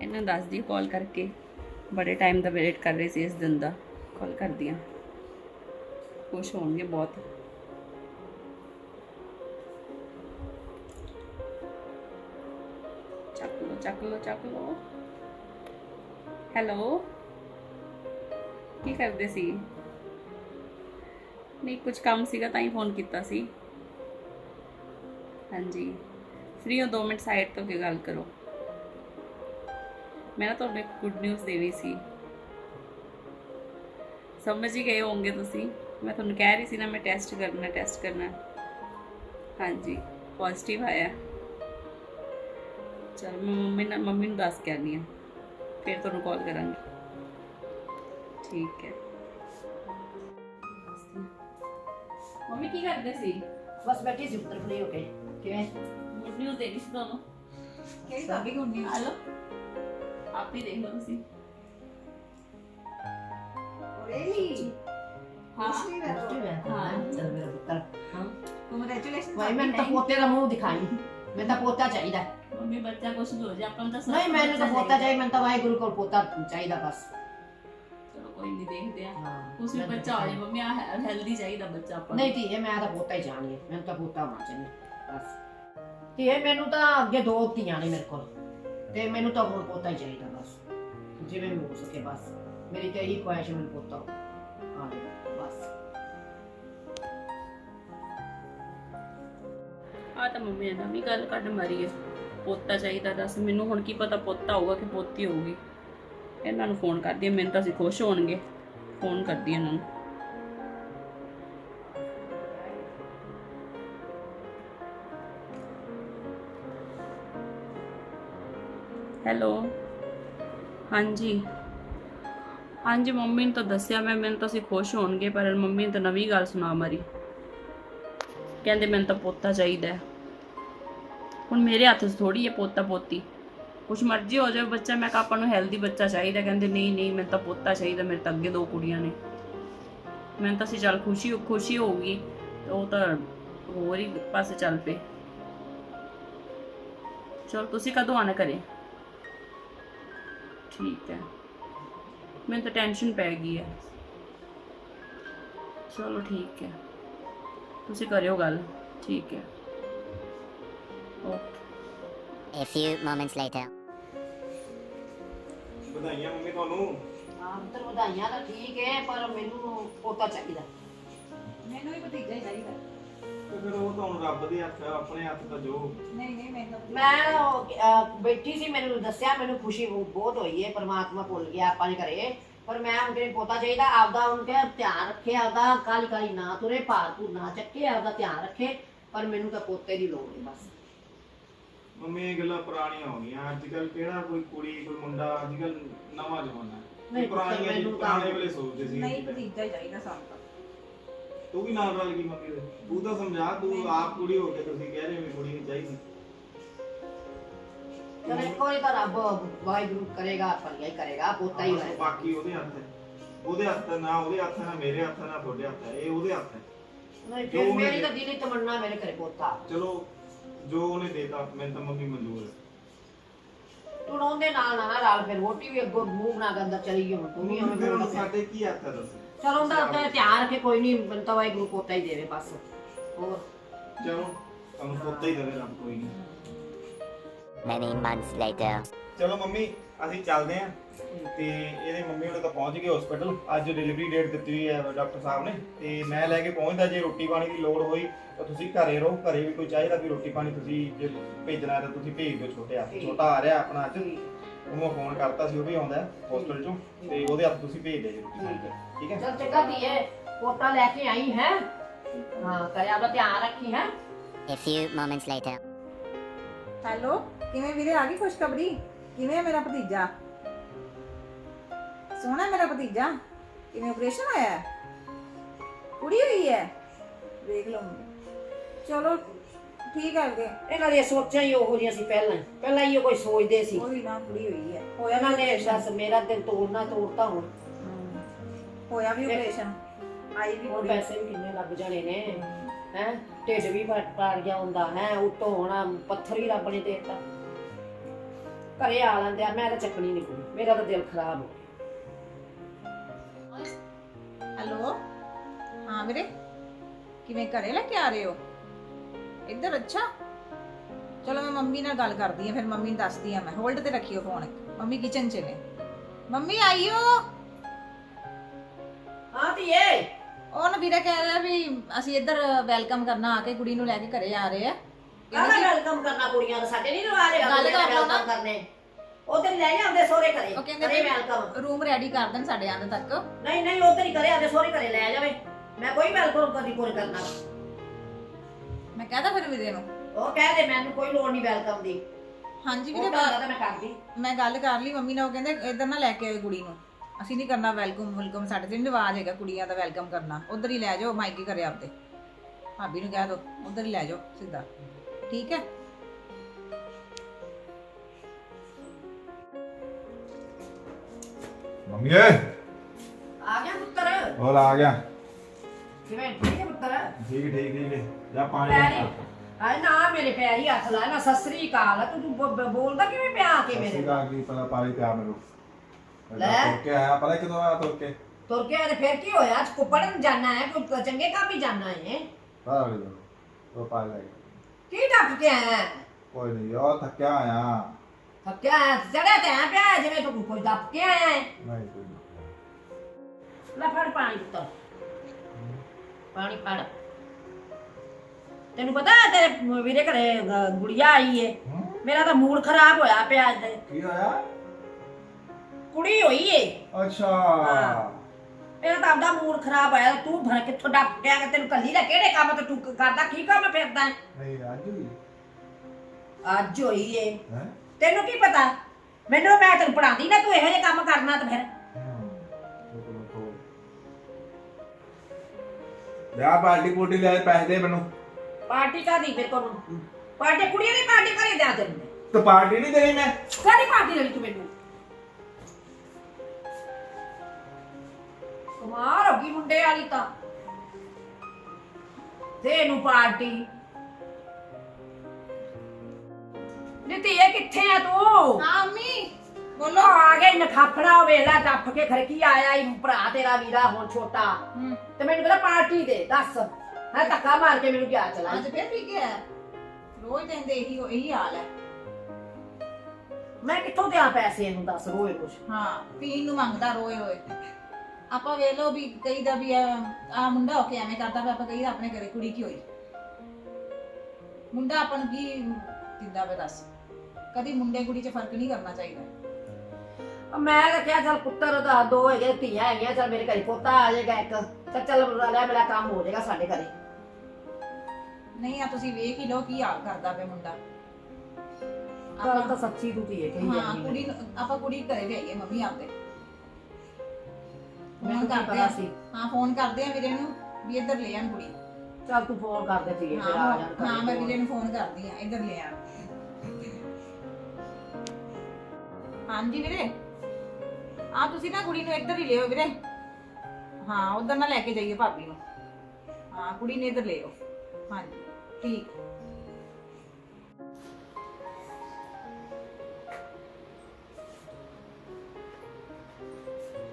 ਇਹਨਾਂ ਦੱਸਦੀ ਕਾਲ ਕਰਕੇ। ਬੜੇ ਟਾਈਮ ਦਾ ਵੇਟ ਕਰ ਰਹੇ ਸੀ ਇਸ ਦਿਨ ਦਾ। ਕਾਲ ਕਰਦੀ ਆ ਖੁਸ਼ ਹੋਣਗੇ ਬਹੁਤ। ਚੱਕ ਲੋ ਚੱਕ ਲੋ ਚੱਕ ਲੋ ਹੈਲੋ ਕੀ ਕਰਦੇ ਸੀ? ਨਹੀਂ ਕੁਝ ਕੰਮ ਸੀਗਾ ਤਾਂ ਹੀ ਫੋਨ ਕੀਤਾ ਸੀ। ਹਾਂਜੀ। ਫ੍ਰੀ ਹੋ 2 ਮਿੰਟ ਸਾਈਡ ਤੋਂ ਕੇ ਗੱਲ ਕਰੋ। ਮੈਂ ਨਾ ਤੁਹਾਨੂੰ ਇੱਕ ਗੁੱਡ ਨਿਊਜ਼ ਦੇਣੀ ਸੀ। ਸਮਝ ਹੀ ਗਏ ਹੋਵੋਗੇ ਤੁਸੀਂ। ਮੈਂ ਤੁਹਾਨੂੰ ਕਹਿ ਰਹੀ ਸੀ ਨਾ ਮੈਂ ਟੈਸਟ ਕਰਨਾ ਟੈਸਟ ਕਰਨਾ। ਹਾਂਜੀ ਪੋਜ਼ਿਟਿਵ ਆਇਆ। ਚਲ ਮੈਂ ਮੰਮੀ ਨਾਲ ਮੰਮੀ ਨੂੰ ਦੱਸ ਕੇ ਆਨੀ ਆ ਫਿਰ ਤੁਹਾਨੂੰ ਕਾਲ ਕਰਾਂਗੀ। ਠੀਕ ਹੈ। ਮੰਮੀ ਕੀ ਕਰਦੇ ਸੀ? ਬਸ ਬੈਠੀ ਸੀ ਉੱਤਰ ਫਰੀ ਹੋ ਕੇ। ਕਿਵੇਂ? ਗੁੱਡ ਨਿਊਜ਼ ਦੇਣੀ ਸੀ ਤੁਹਾਨੂੰ? ਕਿਹੜੀ ਭਾਬੀ ਗੁੰਨੀ ਆ ਲਓ ਆਪ ਹੀ ਦੇਖ ਲਓ ਤੁਸੀਂ। ਓਰੇਲੀ ਹਾਂ। ਹਾਂ। ਚਲ ਮੇਰਾ ਪੁੱਤਰ। ਹਾਂ। ਕੰਗ੍ਰੈਚੁਲੇਸ਼ਨ ਭਾਈ ਮੈਨੂੰ ਤਾਂ ਪੋਤੇ ਦਾ ਮੂੰਹ ਦਿਖਾਈ। ਮੈਨੂੰ ਤਾਂ ਪੋਤਾ ਚਾਹੀਦਾ। ਮੰਮੀ ਬੱਚਾ ਕੁਛ ਹੋ ਜਾ ਆਪਾਂ ਨੂੰ ਤਾਂ ਨਹੀਂ ਮੈਨੂੰ ਤਾਂ ਪੋਤਾ ਚਾਹੀਦਾ। ਮੈਨੂੰ ਤਾਂ ਵਾਹਿਗੁਰੂ ਕੋਲ ਪੋਤਾ ਚਾਹੀਦਾ ਬਸ। ਚਲੋ ਕੋਈ ਨਹੀਂ ਦੇਖਦੇ ਆ। ਹਾਂ ਕੁਛ ਵੀ ਬੱਚਾ ਹੋ ਜਾਏ ਮੰਮੀ ਆ ਹੈਲਦੀ ਚਾਹੀਦਾ ਬੱਚਾ ਆਪਾਂ ਨੂੰ। ਨਹੀਂ ਧੀਏ ਮੈਂ ਤਾਂ ਪੋਤਾ ਹੀ ਚਾਹਣੀ ਹੈ। ਮੈਨੂੰ ਤਾਂ ਪੋਤਾ ਹੋਣਾ ਚਾਹੀਦਾ। ਬਸ। ਧੀਏ ਮੈਨੂੰ ਤਾਂ ਅੱਗੇ ਦੋ ਧੀਆਂ ਨੇ ਮੇਰੇ ਕੋਲ। ਤੇ ਮੈਨੂੰ ਤਾਂ ਹੁਣ ਪੋਤਾ ਹੀ ਚਾਹੀਦਾ ਬਸ। ਜਿਵੇਂ ਵੀ ਹੋ ਸਕੇ ਬਸ। ਮੇਰੀ ਤਾਂ ਇਹੀ ਖੁਆਇਸ਼ ਹੈ ਮੈਨੂੰ ਪੋਤਾ ਹੋ ਬਸ। ਆ ਤਾਂ ਮੰਮੀ ਨੇ ਨਵੀਂ ਗੱਲ ਕੱਢ ਮਾਰੀ ਹੈ ਪੋਤਾ ਚਾਹੀਦਾ ਦੱਸ। ਮੈਨੂੰ ਹੁਣ ਕੀ ਪਤਾ ਪੋਤਾ ਹੋਊਗਾ ਕਿ ਪੋਤੀ ਹੋਊਗੀ। ਇਹਨਾਂ ਨੂੰ ਫੋਨ ਕਰਦੀ ਹਾਂ, ਮੈਨੂੰ ਤਾਂ ਅਸੀਂ ਖੁਸ਼ ਹੋਣਗੇ। ਫੋਨ ਕਰਦੀ ਹਾਂ ਇਹਨਾਂ ਨੂੰ। ਹੈਲੋ ਹਾਂਜੀ। ਹਾਂਜੀ, ਮੰਮੀ ਨੂੰ ਤਾਂ ਦੱਸਿਆ, ਮੈਂ ਮੈਨੂੰ ਤਾਂ ਅਸੀਂ ਖੁਸ਼ ਹੋਣਗੇ, ਪਰ ਮੰਮੀ ਨੇ ਤਾਂ ਨਵੀਂ ਗੱਲ ਸੁਣਾ ਮਾਰੀ। ਕਹਿੰਦੇ ਮੈਨੂੰ ਤਾਂ ਪੋਤਾ ਚਾਹੀਦਾ ਹੁਣ ਮੇਰੇ ਹੱਥ 'ਚ ਥੋੜੀ ਹੈ ਪੋਤਾ ਪੋਤੀ। ਕੁਛ ਮਰਜ਼ੀ ਹੋ ਜਾਵੇ ਬੱਚਾ, ਮੈਂ ਕਿਹਾ ਆਪਾਂ ਨੂੰ ਹੈਲਦੀ ਬੱਚਾ ਚਾਹੀਦਾ। ਕਹਿੰਦੇ ਨਹੀਂ ਨਹੀਂ, ਮੈਨੂੰ ਤਾਂ ਪੋਤਾ ਚਾਹੀਦਾ, ਮੇਰੇ ਤਾਂ ਅੱਗੇ ਦੋ ਕੁੜੀਆਂ ਨੇ। ਮੈਨੂੰ ਤਾਂ ਸੀ ਚੱਲ ਖੁਸ਼ੀ ਖੁਸ਼ੀ ਹੋਊਗੀ। ਉਹ ਤਾਂ ਹੋਰ ਹੀ ਪਾਸੇ ਚੱਲ ਪਏ। ਚਲ, ਤੁਸੀਂ ਕਦੋਂ ਆਣਾ ਕਰੇ ਠੀਕ ਹੈ। ਮੈਨੂੰ ਤਾਂ ਟੈਨਸ਼ਨ ਪੈ ਗਈ ਹੈ। ਚਲੋ ਠੀਕ ਹੈ। ਤੁਸੀਂ ਕਰਿਓ ਗੱਲ। ਠੀਕ ਹੈ। Okay A few moments later. ਵਧਾਈਆਂ ਮੰਮੀ ਤੁਹਾਨੂੰ। ਹਾਂ ਪੁੱਤਰ ਵਧਾਈਆਂ ਤਾਂ ਠੀਕ ਹੈ ਪਰ ਮੈਨੂੰ ਪੋਤਾ ਚਾਹੀਦਾ। ਮੈਨੂੰ ਵੀ ਭਤੀਜਾ ਹੀ ਚਾਹੀਦਾ। ਤੇ ਫਿਰ ਉਹ ਤਾਂ ਹੁਣ ਰੱਬ ਦੇ ਹੱਥ ਆ, ਆਪਣੇ ਹੱਥ ਤਾਂ ਜੋ। ਨਹੀਂ ਨਹੀਂ ਮੈਨੂੰ ਮੈਂ ਉਹ, ਅਹ, ਬੈਠੀ ਸੀ ਮੈਨੂੰ ਦੱਸਿਆ ਮੈਨੂੰ ਖੁਸ਼ੀ ਬਹੁ- ਬਹੁਤ ਹੋਈ ਹੈ ਪਰਮਾਤਮਾ ਭੁੱਲ ਗਿਆ ਆਪਾਂ ਨੇ ਘਰੇ। ਪਰ ਮੈਂ ਹੁਣ ਕਿਹਨੇ ਪੋਤਾ ਚਾਹੀਦਾ ਆਪਦਾ ਹੁਣ ਕਿ ਧਿਆਨ ਰੱਖੇ ਆਪਦਾ ਕਾਲੀ ਕਾਲੀ ਨਾ ਤੁਰੇ ਭਾਰ ਤੂੰ ਨਾ ਚੱਕੇ ਆਪਦਾ ਧਿਆਨ ਰੱਖੇ ਪਰ ਮੈਨੂੰ ਤਾਂ ਪੋਤੇ ਦੀ ਲੋੜ ਹੈ ਬਸ। ਮੰਮੀ ਇਹ ਗੱਲਾਂ ਪੁਰਾਣੀਆਂ ਹੋ ਗਈਆਂ। ਅੱਜ ਕੱਲ ਕਿਹੜਾ ਕੋਈ ਕੁੜੀ ਕੋਈ ਮੁੰਡਾ ਅੱਜ ਕੱਲ ਨਵਾਂ ਜ਼ਮਾਨਾ। ਹੈ ਨਹੀਂ, ਇਹ ਪੁਰਾਣੀਆਂ ਜੀ ਮੈਨੂੰ ਤਾਂ- ਪੁਰਾਣੇ ਵੇਲੇ ਸੋਚਦੇ ਸੀ। ਨਹੀਂ ਭਤੀਜਾ ਹੀ ਚਾਹੀਦਾ ਸਾਨੂੰ ਤਾਂ। ਤੂੰ ਵੀ ਨਾਲ ਰਲ ਗਈ ਮੰਮੀ ਦੇ। ਤੂੰ ਤਾਂ ਸਮਝਾ ਤੂੰ ਆਪ ਕੁੜੀ ਹੋ ਕੇ ਤੁਸੀਂ ਕਹਿ ਰਹੇ ਹੋ ਵੀ ਕੁੜੀ ਨਹੀਂ ਚਾਹੀਦੀ। ਚਲ ਇੱਕ ਵਾਰੀ ਤਾਂ ਰੱਬ ਵਾਹਿਗੁਰੂ ਕਰੇਗਾ ਭਲੀਆ ਹੀ ਕਰੇਗਾ ਪੋਤਾ ਹੀ ਹੋਏਗਾ। ਬਾਕੀ ਉਹਦੇ ਹੱਥ ਹੈ। ਉਹਦੇ ਹੱਥ ਨਾ ਉਹਦੇ ਹੱਥ ਨਾ ਮੇਰੇ ਹੱਥ ਨਾ ਤੁਹਾਡੇ ਹੱਥ ਹੈ ਇਹ ਉਹਦੇ ਹੱਥ ਹੈ। ਨਹੀਂ ਫਿਰ ਮੇਰੀ ਤਾਂ ਦਿਲੀ ਤਮੰਨਾ ਮੇਰੇ ਘਰੇ ਪੋਤਾ। ਚਲੋ ਜੋ ਉਹਨੇ ਦੇਤਾ ਮੈਨੂੰ ਤਾਂ ਮੰਮੀ ਮਨਜ਼ੂਰ ਹੈ। ਤੂੰ ਉਹਦੇ ਨਾਲ ਨਾ ਨਾ ਰਲ ਫਿਰ ਰੋਟੀ ਵੀ ਅੱਗੋਂ ਮੂੰਹ ਬਣਾ ਕੇ ਅੰਦਰ ਚਲੀ ਗਈ ਹੁਣ ਤੂੰ ਵੀ ਹੁਣ ਸਾਡੇ ਕੀ ਹੱਥ ਹੈ ਦੱਸ? ਚਲੋ ਉਹਦਾ ਉਹਦਾ ਧਿਆਨ ਰੱਖੇ ਕੋਈ ਨਹੀਂ ਮੈਨੂੰ ਤਾਂ ਵਾਹਿਗੁਰੂ ਪੋਤਾ ਹੀ ਦੇਵੇ ਬਸ। ਹੋਰ? ਚਲੋ ਤੁਹਾਨੂੰ ਪੁੱਤ ਹੀ ਦੇਵੇ ਰੱਬ ਕੋਈ ਨਹੀਂ Many months later. ਚਲੋ ਮੰਮੀ ਅਸੀਂ ਚੱਲਦੇ ਆਂ। ਤੇ ਇਹਦੇ ਮੰਮੀ ਉਹਨੇ ਤਾਂ ਪਹੁੰਚ ਗਏ ਹਸਪੀਟਲ ਅੱਜ ਡਿਲੀਵਰੀ ਡੇਟ ਦਿੱਤੀ ਹੋਈ ਹੈ ਡਾਕਟਰ ਸਾਹਿਬ ਨੇ। ਤੇ ਮੈਂ ਲੈ ਕੇ ਪਹੁੰਚਦਾ ਜੇ ਰੋਟੀ ਪਾਣੀ ਦੀ ਲੋੜ ਹੋਈ ਤਾਂ ਤੁਸੀਂ ਘਰੇ ਰਹੋ। ਘਰੇ ਵੀ ਕੋਈ ਚਾਹੀਦਾ ਵੀ ਰੋਟੀ ਪਾਣੀ ਤੁਸੀਂ ਜੇ ਭੇਜਣਾ ਤਾਂ ਤੁਸੀਂ ਭੇਜ ਦਿਓ ਛੋਟੇ ਛੋਟਾ ਆ ਰਿਹਾ ਆਪਣਾ ਅੱਜ। ਉਹਨੂੰ ਫੋਨ ਕਰਤਾ ਸੀ ਉਹ ਵੀ ਆਉਂਦਾ ਹਸਪੀਟਲ ਚੋਂ ਤੇ ਉਹਦੇ ਹੱਥ ਤੁਸੀਂ ਭੇਜ ਦਿਓ ਜੀ ਰੋਟੀ ਪਾਣੀ ਦਾ, ਠੀਕ ਹੈ? ਚਲ ਚੰਗਾ ਧੀਏ ਪੋਤਾ ਲੈ ਕੇ ਆਈ ਹੈ। ਹਾਂ ਕਰੇ ਆਪਦਾ ਧਿਆਨ ਰੱਖੀ ਹੈ। A few moments later. Hello ਕਿਵੇਂ ਵੀਰੇ ਆ ਗਈ ਖੁਸ਼ਖਬਰੀ? ਕਿਵੇਂ ਹੈ ਮੇਰਾ ਭਤੀਜਾ? ਸੋਹਣਾ ਮੇਰਾ ਭਤੀਜਾ? ਕਿਵੇਂ ਆਪਰੇਸ਼ਨ ਹੋਇਆ ਹੈ? ਕੁੜੀ ਹੋਈ ਹੈ? ਦੇਖ ਲਓ। ਚਲੋ ਠੀਕ ਹੈ ਵੀਰੇ ਇਹਨਾਂ ਦੀਆਂ ਸੋਚਾਂ ਹੀ ਉਹੋ ਜਿਹੀਆਂ ਸੀ ਪਹਿਲਾਂ ਹੀ। ਪਹਿਲਾਂ ਹੀ ਉਹ ਕੋਈ ਸੋਚਦੇ ਸੀ। ਉਹਦੀ ਨਾ ਕੁੜੀ ਹੋਈ ਹੈ। ਹੋਇਆ ਇਹਨਾਂ ਨੇ। ਬਸ ਮੇਰਾ ਦਿਲ ਤੋੜਨਾ ਤੋੜਤਾ ਹੁਣ। ਹੋਇਆ ਵੀ ਆਪਰੇਸ਼ਨ ਆਈ ਵੀ ਹੁਣ ਕੁੜੀ। ਪੈਸੇ ਵੀ ਕਿੰਨੇ ਲੱਗ ਜਾਣੇ ਨੇ। ਹੈ? ਢਿੱਡ ਵੀ ਫਟ ਗਿਆ ਹੁੰਦਾ। ਹੈ? ਉਤੋਂ ਹੋਣਾ ਪੱਥਰ ਹੀ ਰੱਬ ਨੇ ਦੇਤਾ। ਘਰੇ ਆ ਲੈਂਦੇ ਆ। ਮੈਂ ਤਾਂ ਚੱਕਣੀ ਨਹੀਂ ਕੁੜੀ ਮੇਰਾ ਤਾਂ ਦਿਲ ਖਰਾਬ ਹੋ ਹੈਲੋ? ਹਾਂ ਵੀਰੇ? ਕਿਵੇਂ ਘਰੇ ਲੈ ਕੇ ਆ ਰਹੇ ਹੋ? ਇੱਧਰ ਅੱਛਾ। ਚਲੋ ਮੈਂ ਮੰਮੀ ਨਾਲ ਗੱਲ ਕਰਦੀ ਆ ਫਿਰ ਮੰਮੀ ਨੂੰ ਦੱਸਦੀ ਆ ਮੈਂ। ਹੋਲਡ ਤੇ ਰੱਖਿਓ ਫੋਨ ਮੰਮੀ ਕਿਚਨ ਚ ਨੇ। ਮੰਮੀ ਆਈਓ। ਹਾਂ ਧੀਏ। ਉਹ ਨਾ ਵੀਰੇ ਕਹਿ ਰਿਹਾ ਵੀ ਅਸੀਂ ਇੱਧਰ ਵੈਲਕਮ ਕਰਨਾ ਆ ਕੇ ਕੁੜੀ ਨੂੰ ਲੈ ਕੇ ਘਰੇ ਆ ਰਹੇ ਆ। ਕਾਹਦਾ ਵੈਲਕਮ ਕਰਨਾ ਕੁੜੀਆਂ ਦਾ ਸਾਡੇ ਨਹੀਂ ਰਵਾ ਰਹੇ ਗੱਲ ਕਰ ਲਓ ਨਾ। ਕਰਨੇ। ਉਧਰ ਲੈ ਜਾਂਦੇ ਸੋਹਰੇ ਘਰੇ। ਉਹ ਕਹਿੰਦੇ ਵੈਲਕਮ ਰੂਮ ਰੈਡੀ ਕਰ ਦੇਣ ਸਾਡੇ ਆਂਦੇ ਤੱਕ। ਨਹੀਂ ਨਹੀਂ ਉਧਰ ਹੀ ਕਰੇ ਆਦੇ ਸੋਹਰੇ ਘਰੇ ਲੈ ਜਾਵੇ। ਮੈਂ ਕੋਈ ਵੈਲਕਮ ਕਦੀ ਕੋਈ ਕਰਨਾ ਮੈਂ ਕਹਦਾ ਫਿਰ ਵੀਰੇ ਨੂੰ ਉਹ ਕਹਦੇ ਮੈਨੂੰ ਕੋਈ ਲੋੜ ਨਹੀਂ ਵੈਲਕਮ ਦੀ। ਹਾਂਜੀ ਵੀਰੇ ਉਹ ਮੈਂ- ਤਾਂ ਮੈਂ ਕਰਦੀ। ਮੈਂ ਗੱਲ ਕਰ ਲਈ ਮੰਮੀ ਨਾਲ ਉਹ ਕਹਿੰਦੇ ਇੱਧਰ ਨਾ ਲੈ ਕੇ ਆਏ ਕੁੜੀ ਨੂੰ। ਅਸੀਂ ਨਹੀਂ ਕਰਨਾ ਵੈਲਕਮ ਵੈਲਕਮ ਸਾਡੇ ਤੇ ਰਿਵਾਜ ਹੈਗਾ ਕੁੜੀਆਂ ਦਾ ਵੈਲਕਮ ਕਰਨਾ। ਉਧਰ ਹੀ ਲੈ ਜਾਓ ਮਾਈਕੀ ਘਰੇ ਆਪਦੇ। ਭਾਬੀ ਨੂੰ ਕਹਿ ਦੋ ਉਧਰ ਹੀ ਲੈ ਜਾਓ ਸਿੱਧਾ। ਠੀਕ ਹੈ? ਮੰਮੀ ਏ ਆ ਗਿਆ ਪੁੱਤਰ। ਹੋਰ ਆ ਗਿਆ। ਕਿਵੇਂ? ਠੀਕ ਠੀਕ ਠੀਕ ਹੈ। ਜਾ ਪਾਣੀ ਪੈਰੀ। ਲੈ ਆਏ ਨਾ ਮੇਰੇ ਪੈਰੀ ਹੱਥ ਲਾ ਨਾ ਸਸਰੀ ਕਾਲ ਤੂੰ ਤੂੰ ਬ- ਬ- ਬੋਲਦਾ ਕਿਵੇਂ ਪਿਆ ਕੇ ਮੇਰੇ? ਸੀਗਾ ਕੀ ਪਤਾ ਪਾਣੀ ਪਿਆ ਮੈਨੂੰ। ਲੈ। ਤੁਰ ਕੇ ਆਇਆ ਪਤਾ ਕਿਦੋਂ ਆਇਆ ਤੁਰ ਕੇ? ਤੁਰ ਕੇ ਆਏ ਫੇਰ ਕੀ ਹੋਇਆ? ਅੱਜ ਕੁੱਪੜਨ ਜਾਣਾ ਹੈ ਕੋਈ ਚੰਗੇ ਕੰਮ ਹੀ ਜਾਣਾ ਹੈ। ਪਤਾ ਗਿਆ। ਉਹ ਪਾ ਲੈ ਕੀ। ਡੱਕ ਕੇ ਆਇਆ ਹੈ? ਕੋਈ ਨਹੀਂ ਉਹ ਥੱਕਿਆ ਆਇਆ ਥੱਕਿਆ ਹੈ ਚੜਿਆ ਤੇ ਆ ਪਿਆ ਹੈ ਜਿਵੇਂ ਤੂੰ ਕੋਈ ਦੱਬ ਕੇ ਆਇਆ ਹੈ। ਨਹੀਂ ਕੋਈ ਨਹੀਂ। ਲੈ ਫੜ ਪਾਣੀ ਪੁੱਤਰ। ਪਾਣੀ ਫੜ। ਤੈਨੂੰ ਪਤਾ ਹੈ ਤੇਰੇ ਵੀਰੇ ਘਰੇ ਗ- ਗੁੜੀਆ ਆਈ ਏ। ਹੂੰ? ਮੇਰਾ ਤਾਂ ਮੂਡ ਖਰਾਬ ਹੋਇਆ ਪਿਆ ਅੱਜ। ਕੀ ਹੋਇਆ? ਕੁੜੀ ਹੋਈ ਏ। ਅੱਛਾ। ਹਾਂ। ਮੇਰਾ ਤਾਂ ਆਪਦਾ ਮੂਡ ਖਰਾਬ ਹੋਇਆ। ਤੂੰ ਭਰ ਕਿੱਥੋਂ ਡੱਕ ਗਿਆ ਕਿ ਤੈਨੂੰ ਕੱਲੀ ਦਾ ਕਿਹੜੇ ਕੰਮ ਤੇ ਤੂੰ ਕਰਦਾ? ਕੀ ਕੰਮ ਫਿਰਦਾ? ਹੈ? ਨਹੀਂ ਅੱਜ ਵੀ ਅੱਜ ਹੋਈ ਏ। ਹੈ? ਤੈਨੂੰ ਕੀ ਪਤਾ? ਮੈਨੂੰ ਮੈਂ ਤੈਨੂੰ ਪੜਾਉਂਦੀ ਨਾ ਤੂੰ ਇਹੋ ਜਿਹੇ ਕੰਮ ਕਰਨਾ ਤਾਂ ਫਿਰ। ਵਿਆਹ ਪਾਰਟੀ ਪੂਰਟੀ ਲੈ ਪੈਸੇ ਦੇ ਮੈਨੂੰ। ਪਾਰਟੀ ਕਾਦੀ ਫਿਰ ਕੋਲ ਪਾਰਟੀ ਕੁੜੀਆਂ ਦੀ ਪਾਰਟੀ ਕਰੇ ਦਿਆ ਤੈਨੂੰ ਤੇ ਪਾਰਟੀ ਨਹੀਂ ਦੇਣੀ ਮੈਂ? ਕਾਦੀ ਪਾਰਟੀ ਦੇਣੀ ਤੂੰ ਮੈਨੂੰ? ਕੁਮਾਰ ਹੋ ਗਈ ਮੁੰਡੇ ਵਾਲੀ ਤਾਂ। ਦੇ ਨੂੰ ਪਾਰਟੀ। ਨੀਤੀ ਇਹ ਕਿੱਥੇ ਆ ਤੂੰ? ਹਾਂ ਮੰਮੀ। ਬੋਲੋ। ਆ ਗਈ ਨਖਾਫੜਾ ਉਹ ਵੇਲਾ ਟੱਪ ਕੇ ਖੜਕੀ ਆਇਆ ਈ ਭਰਾ ਤੇਰਾ ਵੀਰਾ ਹੁਣ ਛੋਟਾ। ਹੂੰ। ਤੇ ਮੈਨੂੰ ਕਹਿੰਦਾ ਪਾਰਟੀ ਦੇ ਦੱਸ। ਹੈ ਧੱਕਾ ਮਾਰ ਕੇ ਮੈਨੂੰ ਗਿਆ ਚਲਾ। ਅੱਜ ਫਿਰ ਵੀ ਗਿਆ। ਰੋਜ਼ ਕਹਿੰਦੇ ਇਹੀ ਇਹੀ ਹਾਲ ਹੈ। ਮੈਂ ਕਿੱਥੋਂ ਦਿਆਂ ਪੈਸੇ ਇਹਨੂੰ ਦੱਸ ਰੋਏ ਕੁਛ? ਹਾਂ ਪੀਣ ਨੂੰ ਮੰਗਦਾ ਰੋਏ ਰੋਏ ਆਪਾਂ ਵੇਖ ਲਓ ਵੀ ਕਈਦਾ ਵੀ ਆ ਮੁੰਡਾ ਹੋ ਕੇ ਐਵੇਂ ਕਰਦਾ ਵੀ ਆਪਾਂ ਕਹੀਦਾ ਆਪਣੇ ਘਰੇ ਕੁੜੀ ਕੀ ਹੋਈ? ਮੁੰਡਾ ਆਪਾਂ ਨੂੰ ਕੀ ਦਿੰਦਾ ਵੇ ਦੱਸ? ਕਦੀ ਮੁੰਡੇ ਕੁੜੀ 'ਚ ਫ਼ਰਕ ਨਹੀਂ ਕਰਨਾ ਚਾਹੀਦਾ। ਮੈਂ ਤਾਂ ਕਿਹਾ ਚੱਲ ਪੁੱਤਰ ਦਾ ਦੋ ਹੈਗੇ ਧੀਆਂ ਹੈਗੀਆਂ ਚੱਲ ਮੇਰੇ ਘਰੇ ਪੋਤਾ ਆ ਜਾਏਗਾ ਇੱਕ। ਤਾਂ ਚੱਲ ਲੈ ਮੇਰਾ ਕੰਮ ਹੋ ਜਾਏਗਾ ਸਾਡੇ ਘਰੇ। ਨਹੀਂ ਆ ਤੁਸੀਂ ਵੇਖ ਹੀ ਲਓ ਕੀ ਹਾਲ ਕਰਦਾ ਪਿਆ ਮੁੰਡਾ। ਗੱਲ ਤਾਂ ਆਪਾਂ ਸੱਚੀ ਤੂੰ ਧੀਏ ਕਹੀ ਹਾਂ ਜਾਂਦੀ ਕੁੜੀ ਨੂੰ ਆਪਾਂ ਕੁੜੀ ਘਰੇ ਲਿਆਈਏ ਮੰਮੀ ਆਪਦੇ। ਮੈਨੂੰ ਫੋਨ ਕੀ ਕਰਦੇ ਪਤਾ ਆ। ਸੀ? ਹਾਂ ਫੋਨ ਕਰਦੇ ਆ ਵੀਰੇ ਨੂੰ ਵੀ ਇੱਧਰ ਲੈ ਆਣ ਕੁੜੀ। ਚੱਲ ਤੂੰ ਫੋਨ ਕਰ ਦੇ ਧੀਏ ਫਿਰ ਆ ਹਾਂ ਜਾਣ ਹਾਂ ਮੈਂ ਵੀਰੇ ਨੂੰ ਫੋਨ ਕਰਦੀ ਆ ਇੱਧਰ ਲੈ ਆ ਹਾਂਜੀ ਵੀਰੇ। ਆ ਤੁਸੀਂ ਨਾ ਕੁੜੀ ਨੂੰ ਇੱਧਰ ਹੀ ਲਿਓ ਵੀਰੇ। ਹਾਂ ਉਧਰ ਨਾ ਲੈ ਕੇ ਜਾਈਏ ਭਾਬੀ ਨੂੰ। ਹਾਂ ਕੁੜੀ ਨੇ ਇੱਧਰ ਲਿਓ ਹਾਂਜੀ। ਠੀਕ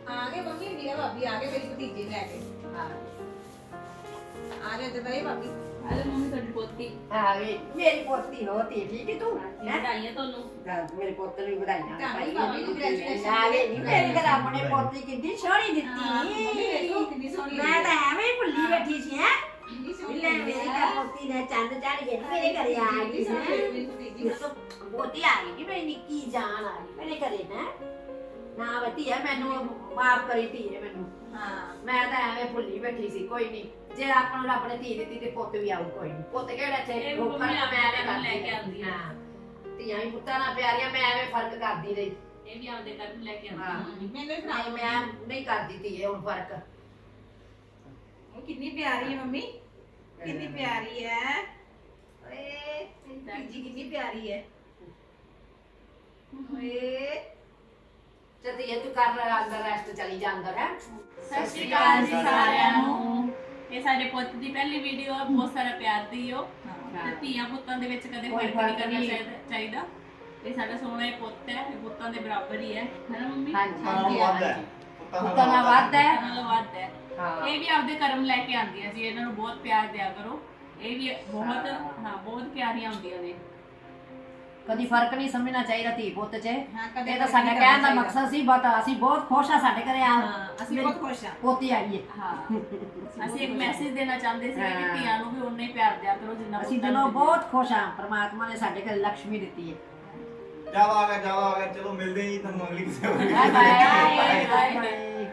ਆ ਗਏ ਮੰਮੀ ਵੀਰੇ ਭਾਬੀ ਆ ਗਏ ਮੇਰੀ ਭਤੀਜੀ ਨੂੰ ਲੈ ਕੇ ਹਾਂ ਆ ਜਾਓ ਤੇ ਬਰੇ ਭਾਬੀ ਹਲੇ ਮੰਮੀ ਤੁਹਾਡੀ ਪੋਤੀ ਆ ਗਈ ਮੇਰੀ ਪੋਤੀ ਹੋ ਧੀ ਠੀਕ ਹੈ ਤੂੰ ਹੈਂ? ਵਧਾਈਆਂ ਤੁਹਾਨੂੰ ਦੱਸ, ਮੇਰੇ ਪੁੱਤ ਨੂੰ ਵੀ ਵਧਾਈਆਂ ਤੁਹਾਨੂੰ ਭਾਈ ਭਾਬੀ ਨੂੰ congratulations। ਆ ਗਈ ਨੀ ਮੇਰੀ ਘਰ ਆਪਣੇ ਪੋਤੀ ਕਿੰਨੀ ਸੋਹਣੀ ਹਾਂ, ਮੰਮੀ ਵੇਖੋ ਦਿੱਤੀ ਕਿੰਨੀ ਸੋਹਣੀ ਮੈਂ ਤਾਂ ਐਵੇਂ ਹੀ ਭੁੱਲੀ ਬੈਠੀ ਸੀ ਹੈ ਕਿੰਨੀ ਸੋਹਣੀ ਲੈ ਮੇਰੀ ਘਰ ਪੋਤੀ ਨੇ ਚੰਦ ਚੜ ਗਏ ਮੇਰੇ ਘਰੇ ਆ ਗਈ ਹੈ ਬੋਤੀ ਆ ਗਈ ਮੇਰੀ ਨਿੱਕੀ ਜਾਨ ਆ ਗਈ ਮੇਰੇ ਘਰੇ ਨਾ ਨਾ ਬਤੀ ਹੈ ਮੈਨੂੰ ਮਾਫ ਕਰੀ ਧੀਏ ਮੈਨੂੰ ਹਾਂ ਮੈਂ ਤਾਂ ਐਵੇਂ ਭੁੱਲੀ ਬੈਠੀ ਸੀ ਕੋਈ ਨਹੀਂ ਜੇ ਆਪਾਂ ਨੂੰ ਰੱਬ ਨੇ ਧੀ ਦਿੱਤੀ ਤੇ ਪੁੱਤ ਵੀ ਆਊ ਕੋਈ ਨਹੀਂ ਪੁੱਤ ਆਪਣੇ ਕੇ ਆਉਂਦੀ ਆ। ਹਾਂ ਧੀਆਂ ਵੀ ਪੁੱਤਾਂ ਨਾਲ ਪਿਆਰੀਆਂ ਮੈਂ ਐਵੇਂ ਫ਼ਰਕ ਕਰਦੀ ਰਹੀ ਇਹ ਵੀ ਆਪਦੇ ਘਰ ਨੂੰ ਲੈ ਕੇ ਹਾਂ। ਆਉਂਦੀ ਮੈਨੂੰ ਵੀ ਨਹੀਂ ਮੈਂ ਨਹੀਂ ਕਰਦੀ ਧੀਏ ਹੁਣ ਫ਼ਰਕ ਉਹ ਕਿੰਨੀ ਪਿਆਰੀ ਹੈ ਮੰਮੀ ਕਿੰਨੀ ਪਿਆਰੀ ਹੈ ਓਏ ਮੇਰੀ ਜੀ ਕਿੰਨੀ ਪਿਆਰੀ ਹੈ ਓਏ ਤੇ ਧੀਏ ਤੂੰ ਕਰ ਲੈ ਅੰਦਰ ਰੈਸਟ ਚਲੀ ਜਾ ਅੰਦਰ ਹੈ ਸਤਿ ਸ਼੍ਰੀ ਅਕਾਲ ਜੀ ਸਾਰਿਆਂ ਨੂੰ ਇਹ ਸਾਡੇ ਪੁੱਤ ਦੀ ਪਹਿਲੀ ਵੀਡੀਓ ਆ ਬਹੁਤ ਸਾਰਾ ਪਿਆਰ ਦਿਓ ਤੇ ਧੀਆਂ ਪੁੱਤਾਂ ਦੇ ਵਿੱਚ ਕਦੇ ਕੋਈ ਫ਼ਰਕ ਨਹੀਂ ਫ਼ਰਕ ਕਰਨਾ ਨਹੀਂ। ਚਾਹੀਦਾ ਚਾਹੀਦਾ ਇਹ ਸਾਡਾ ਸੋਹਣਾ ਹੀ ਪੁੱਤ ਹੈ ਇਹ ਪੁੱਤਾਂ ਦੇ ਬਰਾਬਰ ਹੀ ਹੈ ਹੈ ਨਾ ਮੰਮੀ ਹਾਂਜੀ ਪੁੱਤਾਂ ਨਾਲੋਂ ਵੱਧ ਹੈ ਪੁੱਤਾਂ ਪੁੱਤਾਂ ਨਾਲ ਵੱਧ ਹੈ ਪੁੱਤਾਂ ਨਾਲੋਂ ਵੱਧ ਹੈ ਹਾਂ। ਇਹ ਵੀ ਆਪਦੇ ਕਰਮ ਲੈ ਕੇ ਆਉਂਦੀਆਂ ਸੀ ਇਹਨਾਂ ਨੂੰ ਬਹੁਤ ਪਿਆਰ ਦਿਆ ਕਰੋ। ਇਹ ਵੀ ਬਹੁਤ ਹਾਂ। ਬਹੁਤ ਪਿਆਰੀਆਂ ਹੁੰਦੀਆਂ ਨੇ। ਕਦੀ ਫ਼ਰਕ ਨਹੀਂ ਸਮਝਣਾ ਚਾਹੀਦਾ ਧੀ ਪੁੱਤ 'ਚ। ਹਾਂ ਕਦੇ ਇਹ ਤਾਂ ਸਾਡਾ ਕਹਿਣ ਦਾ ਮਕਸਦ ਸੀ ਬਟ ਅਸੀਂ ਬਹੁਤ ਖੁਸ਼ ਆ ਸਾਡੇ ਘਰੇ ਆ ਹਾਂ ਅਸੀਂ ਬਹੁਤ ਖੁਸ਼ ਹਾਂ ਪੋਤੀ ਆਈ ਹੈ ਹਾਂ। ਅਸੀਂ ਇੱਕ ਮੈਸੇਜ ਦੇਣਾ ਚਾਹੁੰਦੇ ਸੀ ਕਿ ਹਾਂ। ਧੀਆਂ ਨੂੰ ਵੀ ਉਨਾ ਹੀ ਪਿਆਰ ਦਿਆ ਕਰੋ ਜਿੰਨਾ ਅਸੀਂ ਪੁੱਤਾਂ ਨੂੰ ਦਿੰਦੇ ਬਹੁਤ ਖੁਸ਼ ਆ ਪ੍ਰਮਾਤਮਾ ਨੇ ਸਾਡੇ ਘਰੇ ਲక్ష్ਮੀ ਦਿੱਤੀ ਹੈ ਜ਼ਿਆਦਾ ਆ ਗਿਆ ਆ ਗਿਆ ਚਲੋ ਮਿਲਦੇ ਜੀ ਤੁਹਾਨੂੰ ਅਗਲੀ ਕਿਸੇ ਵਾਰੀ ਬਾਏ। ਬਾਏ